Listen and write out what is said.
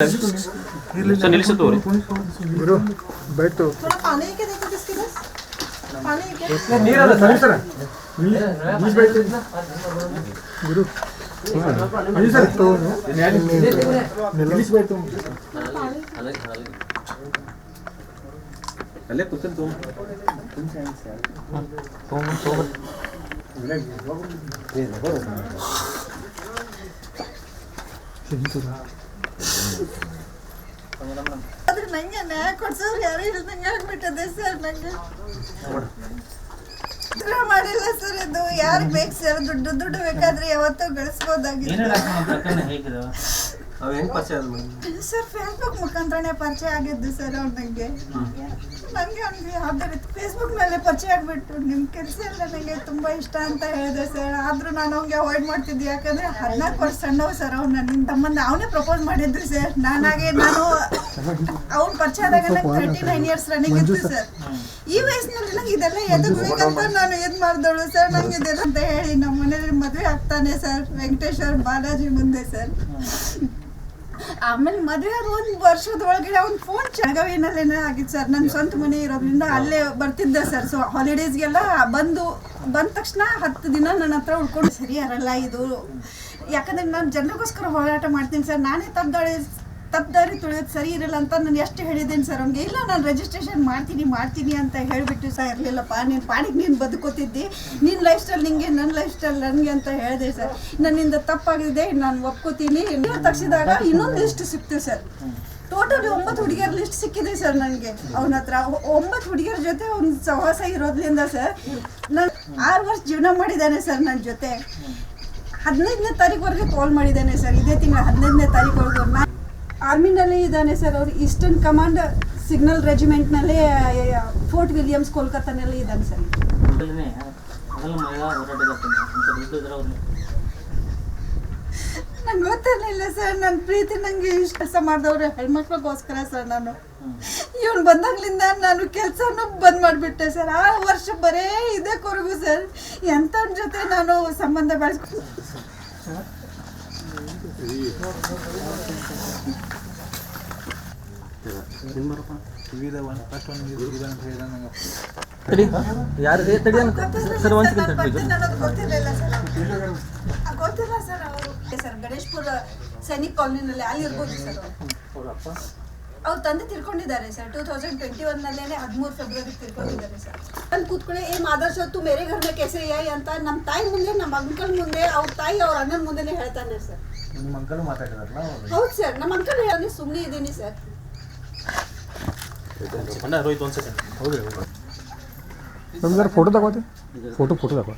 सनील से तो गुरु बैठ तो। थोड़ा पानी के देखो किसके पास? पानी के इतना नहीं रहा सनील सर। बीच बैठ तो। गुरु। अजी सर तो। नीलिस बैठ तो। तुम अलग अलग अले कुछ तुम तुम। साइंस यार तुम तुम अलग ये देखो ಆದ್ರೆ ನಂಗೆ ನ್ಯಾಯ ಕೊಡ್ಸೋರು ಯಾರು ಇಲ್ದಂಗೆ ಆಗ್ಬಿಟ್ಟದೆ ಸರ್ ನಂಗೆ? ಮಾಡಿಲ್ಲ ಸರ್ ಇದು. ಯಾರು ಬೇಕು ಸರ್? ದುಡ್ಡು ದುಡ್ಡು ಬೇಕಾದ್ರೆ ಯಾವತ್ತೂ ಗಳಿಸ್ಬೋದಾಗಿತ್ತು. ಅವ ಹೆಂಗ್ ಪರಿಚಯ ಆದ ಮೇಡಮ್ ಸರ್ ಫೇಸ್ಬುಕ್ ಮುಖಾಂತರನೇ ಪರಿಚಯ ಆಗಿದ್ದು ಸರ್ ಅವ್ನು ನನಗೆ ನನಗೆ ಅವ್ನಿಗೆ ಯಾವ್ದೇ ರೀತಿ ಫೇಸ್ಬುಕ್ ಮೇಲೆ ಪರಿಚಯ ಆಗಿಬಿಟ್ಟು ನಿಮ್ಮ ಕೆಲಸ ಎಲ್ಲ ನನಗೆ ತುಂಬ ಇಷ್ಟ ಅಂತ ಹೇಳಿದೆ ಸರ್. ಆದರೂ ನಾನು ಅವ್ನಿಗೆ ಅವಾಯ್ಡ್ ಮಾಡ್ತಿದ್ದೆ. ಯಾಕಂದರೆ ಹದಿನಾಲ್ಕು ವರ್ಷ ಸಣ್ಣವು ಸರ್ ಅವ್ನು ನನ್ನ ತಮ್ಮನ ಅವನೇ ಪ್ರಪೋಸ್ ಮಾಡಿದ್ರು ಸರ್. ನಾನಾಗೆ ನಾನು ಅವ್ನು ಪರಿಚಯ ಆದಾಗ ನಂಗೆ ತರ್ಟಿ ನೈನ್ ಇಯರ್ಸ್ ರನ್ನಿಂಗ್ ಇತ್ತು ಸರ್. ಈ ವಯಸ್ಸಿನಲ್ಲಿ ನಂಗೆ ಇದೆಲ್ಲ ಎದಕ್ ಬೇಕಂತ ನಾನು ಇದು ಮಾಡಿದಳು ಸರ್. ನಂಗೆ ಇದೆಲ್ಲ ಅಂತ ಹೇಳಿ ನಮ್ಮ ಮನೇಲಿ ಮದುವೆ ಆಗ್ತಾನೆ ಸರ್. ವೆಂಕಟೇಶ್ವರ್ ಬಾಲಾಜಿ ಮುಂದೆ ಸರ್. ಆಮೇಲೆ ಮದುವೆ ಆದ ಒಂದು ವರ್ಷದ ಒಳಗಡೆ ಅವ್ನ್ ಫೋನ್ ಬೆಳಗಾವಿನಲ್ಲೇನೆ ಆಗಿತ್ತು ಸರ್ ನನ್ನ ಸ್ವಂತ ಮನೆ ಇರೋದ್ರಿಂದ ಅಲ್ಲೇ ಬರ್ತಿದ್ದೆ ಸರ್ ಸೊ ಹಾಲಿಡೇಸ್ಗೆಲ್ಲ ಬಂದು ಬಂದ ತಕ್ಷಣ ಹತ್ತು ದಿನ ನನ್ನ ಹತ್ರ ಉಳ್ಕೊಂಡು ಸರಿ ಇದು? ಯಾಕಂದ್ರೆ ನಾನು ಜನರಿಗೋಸ್ಕರ ಹೋರಾಟ ಮಾಡ್ತೀನಿ ಸರ್ ನಾನೇ ತಪ್ಪದಾಳಿ ತಪ್ಪದಾರಿ ತುಳಿಯೋದು ಸರಿ ಇರಲ್ಲ ಅಂತ ನಾನು ಎಷ್ಟು ಹೇಳಿದ್ದೀನಿ ಸರ್? ಅವ್ನಿಗೆ, ಇಲ್ಲ, ನಾನು ರಿಜಿಸ್ಟ್ರೇಷನ್ ಮಾಡ್ತೀನಿ ಮಾಡ್ತೀನಿ ಅಂತ ಹೇಳಿಬಿಟ್ಟು ಸರ್, ಇರಲಿಲ್ಲಪ್ಪ, ನೀನು ಪಾಡಿಗೆ ನೀನು ಬದುಕೋತಿದ್ದಿ. ನಿನ್ನ ಲೈಫ್ ಸ್ಟೈಲ್ ನಿಂಗೆ ನನ್ನ ಲೈಫ್ ಸ್ಟೈಲ್ ನನಗೆ ಅಂತ ಹೇಳಿದೆ ಸರ್. ನನ್ನಿಂದ ತಪ್ಪಾಗಿದೆ, ನಾನು ಒಪ್ಕೋತೀನಿ. ನೀವು ತಗ್ಸಿದಾಗ ಇನ್ನೊಂದು ಲಿಸ್ಟ್ ಸಿಕ್ತು ಸರ್. ಟೋಟಲಿ ಒಂಬತ್ತು ಹುಡುಗಿಯರ ಲಿಸ್ಟ್ ಸಿಕ್ಕಿದೆ ಸರ್ ನನಗೆ. ಅವನ ಹತ್ರ ಒಂಬತ್ತು ಹುಡುಗಿಯರ ಜೊತೆ ಅವ್ನ ಸಹವಾಸ ಇರೋದ್ರಿಂದ ಸರ್, ನಾನು ಆರು ವರ್ಷ ಜೀವನ ಮಾಡಿದ್ದಾನೆ ಸರ್ ನನ್ನ ಜೊತೆ. ಹದಿನೈದನೇ ತಾರೀಕುವರೆಗೆ ಕಾಲ್ ಮಾಡಿದ್ದಾನೆ ಸರ್. ಇದೇ ತಿಂಗಳ ಹದಿನೈದನೇ ತಾರೀಕುವರೆಗೂ. ನಾನು ಆರ್ಮಿನಲ್ಲೇ ಇದ್ದಾನೆ ಸರ್ ಅವರು. ಈಸ್ಟರ್ನ್ ಕಮಾಂಡ್ ಸಿಗ್ನಲ್ ರೆಜಿಮೆಂಟ್ನಲ್ಲೇ ಫೋರ್ಟ್ ವಿಲಿಯಮ್ಸ್ ಕೋಲ್ಕತ್ತಾನಲ್ಲೇ ಇದ್ದಾನೆ ಸರ್. ನಂಗೆ ಗೊತ್ತಿರಲಿಲ್ಲ ಸರ್. ನನ್ನ ಪ್ರೀತಿ ನನಗೆ ಇಷ್ಟು ಕೆಲಸ ಮಾಡಿದವ್ರು ಹೆಣ್ಮಕ್ಳಿಗೋಸ್ಕರ ಸರ್ ನಾನು. ಇವನು ಬಂದಾಗ್ಲಿಂದ ನಾನು ಕೆಲಸನೂ ಬಂದ್ ಮಾಡಿಬಿಟ್ಟೆ ಸರ್. ಆ ವರ್ಷ ಬರೇ ಇದೇ ಕೊರಗು ಸರ್. ಎಂಥವ್ರ ಜೊತೆ ನಾನು ಸಂಬಂಧ ಬೆಳೆಸ್ಕೊ ತಡಿ. ಯಾರು? ತಡಿ ಸರ್ ಒಂದ್ ಸೆಕೆಂಡ್ ಗೊತ್ತಿಲ್ಲ ಸರ್. ಅವರು. ಸರ್ ಗಣೇಶ್ಪುರ ಸೈನಿಕ್ ಕಾಲೋನಿನಲ್ಲಿ ಅಲ್ಲಿ ಇರ್ಬೋದು ಸರ್ ಅವರು ತಂದೆ ತಿಳ್ಕೊಂಡಿದ್ದಾರೆ ಸರ್ ಟೂ ತೌಸಂಡ್ ಟ್ವೆಂಟಿ ಒನ್ನಲ್ಲೇ ಹದಿಮೂರು ಫೆಬ್ರವರಿ ತಿಳ್ಕೊಂಡಿದ್ದಾರೆ ಸರ್ ಅಲ್ಲಿ ಕೂತ್ಕೊಳ್ಳಿ ಏ ಮಾದರ್ಶ ತು ಮೇರೆ ಘರ್ ಮೇ ಕೆಸೆ ಆಯ್ ಅಂತ ನಮ್ಮ ತಾಯಿ ಮುಂದೆ ನಮ್ಮ ಅಂಕಲ್ ಮುಂದೆ ಅವ್ರ ತಾಯಿ ಅವ್ರ ಅಣ್ಣನ ಮುಂದೆನೇ ಹೇಳ್ತಾನೆ ಸರ್ ನಿಮ್ಮ ಅಂಕಲ್ ಮಾತಾಡಿದಾರಲ್ಲ ಹೌದು ಸರ್ ನಮ್ಮ ಅಂಕಲ್ ಹೇಳಿ ಸುಮ್ಮನೆ ಇದ್ದೀನಿ ಸರ್ ಅಣ್ಣ ರೋಹಿತ್ ಒಂದ್ ಸೆಕೆಂಡ್ ಹೌದು ನಮ್ಗೆ ಫೋಟೋ ತಗೋತಿ? ಫೋಟೋ ಫೋಟೋ ತಗೋ.